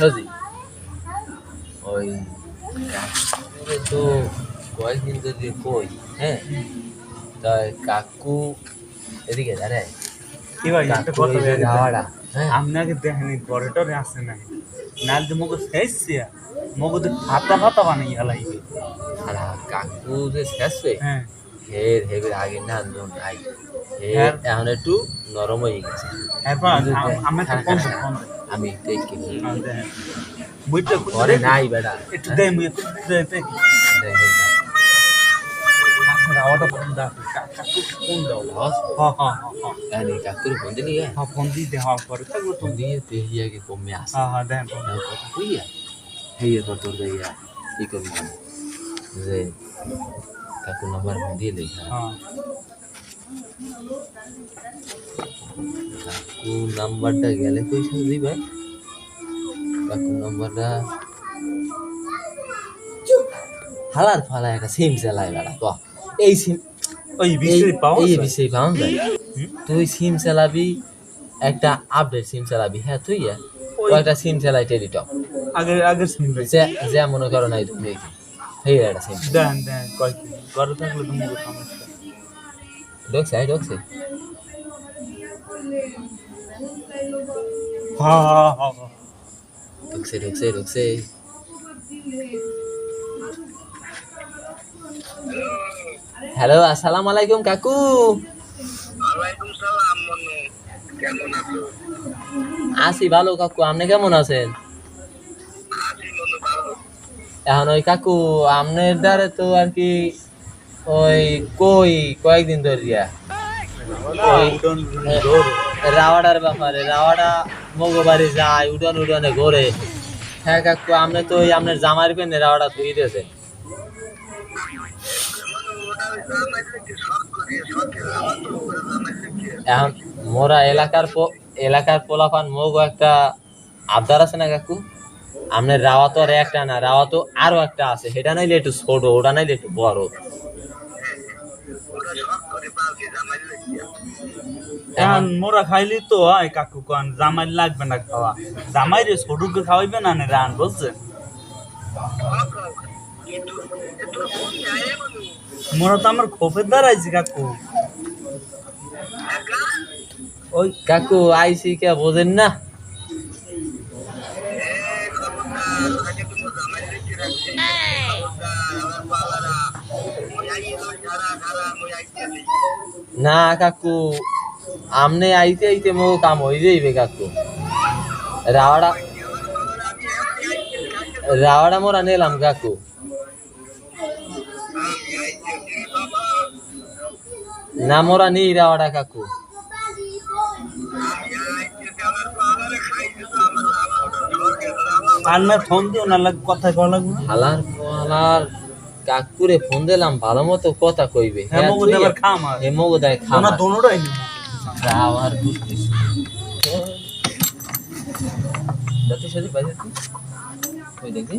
বুঝছি ওই তো কয়েকদিন ধরে কই হ্যাঁ? তাই কাকু এদিকে দাঁড়ায় হ্যাঁ? আপনাকে দেখেনি ঘরে টরে আসে নাই নাহলে তো মগজ শেষছে মগজ ফাতা ফাতা বানাই হালাইবে আর কাকু যে শেষ হ্যাঁ। হের হেবের আগে না আন্দোলন নাই হ্যাঁ। এখন একটু নরম হয়ে গেছে। কিন্তু আম- দেখ- আমি হ্যাঁ, ফোন হ্যাঁ, ফোন দেখি। বুঝতে ঘরে নাই বেটা একটু দে মুই একটু দে দে দেখ, রাওয়াটা ফোন দাও। কাকু ফোন দাও। বস, ফোন দিলি ফোন দি দে পরে ফোন দিয়ে কমে আসে। হ্যাঁ হ্যাঁ দেন কথা কইয়া হেয়ে? তোর তোর যাইয়া কি করবি? যে কাকুর নাম্বার ফোন দিয়ে হ্যাঁ। কাকু নাম্বারটা গেলে পয়সা দিবে। কাকু নাম্বারটা হালার ফালা একটা সিম চালায় বেড়া তো এই সিম ওই বিষয় পাও এই বিষয় পাওয়া যায়। তুই সিম চালাবি একটা আপডেট সিম চালাবি হ্যাঁ তুই একটা সিম চালাই টেলিটক আগে আগে শুনবে যে যে মনে করো নাই তুমি এই একটা সিম দেন দেন কয় কি? ঘরে থাকলে তো মগজ সমস্যা ঢুকছে এই ঢুকছে হ্যাঁ হ্যাঁ হ্যাঁ হ্যাঁ। ঢুকছে ঢুকছে ঢুকছে হ্যালো আসসালামু আলাইকুম কাকু ওয়ালাইকুম সালাম মনু কেমন আছো আছি ভালো কাকু আপনি কেমন আছেন আছি মনু ভালো এখন ওই কাকু আপনার দ্বারে তো আর কি ওই কই, কয়েকদিন ধরিয়া রাওয়াডার ব্যাপারে, রাওয়াডা মগবাড়ি যায়, উডন উডনে ঘোরে। হ্যাঁ কাকু আপনি তো ওই আপনার জামার পেনে রাওয়াডা ধুই দিয়েছেন ওটা ওই জামাইলে কি সব করে সরকার আমার তো করে জামাইলে কি এখন মোরা এলাকার এলাকার পোলাপান মগ একটা আবদার আছে না কাকু? আপনার রাওয়া তো আর একটা না, রাওয়া তো আরও একটা আছে। সেটা নাইলে একটু ছোট, ওটা নাইলে একটু বড়। এখন মোরা খাইলি তো হয় কাকু কন, জামাই লাগবে না খাওয়া। জামাই রে সরুকে খাওয়াইবে না নে রান মনু মোরা তো আমার খোপের দাঁড়াইছি, কাকু। ওই কাকু, আইসি কে, বোঝেন না? না কাকু আমনে আইতে আইতে মো কাম হয়ে যাইবে কাকু। রাওয়াডা রাওয়াডা মোরা নিলাম কাকু। না মোরা নি রাওয়াডা কাকু। আর না ফোন দিও না কথা হালার হালার কাকুরে ফোন দিলাম ভালো মতো কথা কইবে। হ্যাঁ মগজ খাম আর। হে মগো দেয় না দোনোটাই রাওয়ার বুঝতেছি। যাতে সাথে বাইরে ওই দেখি?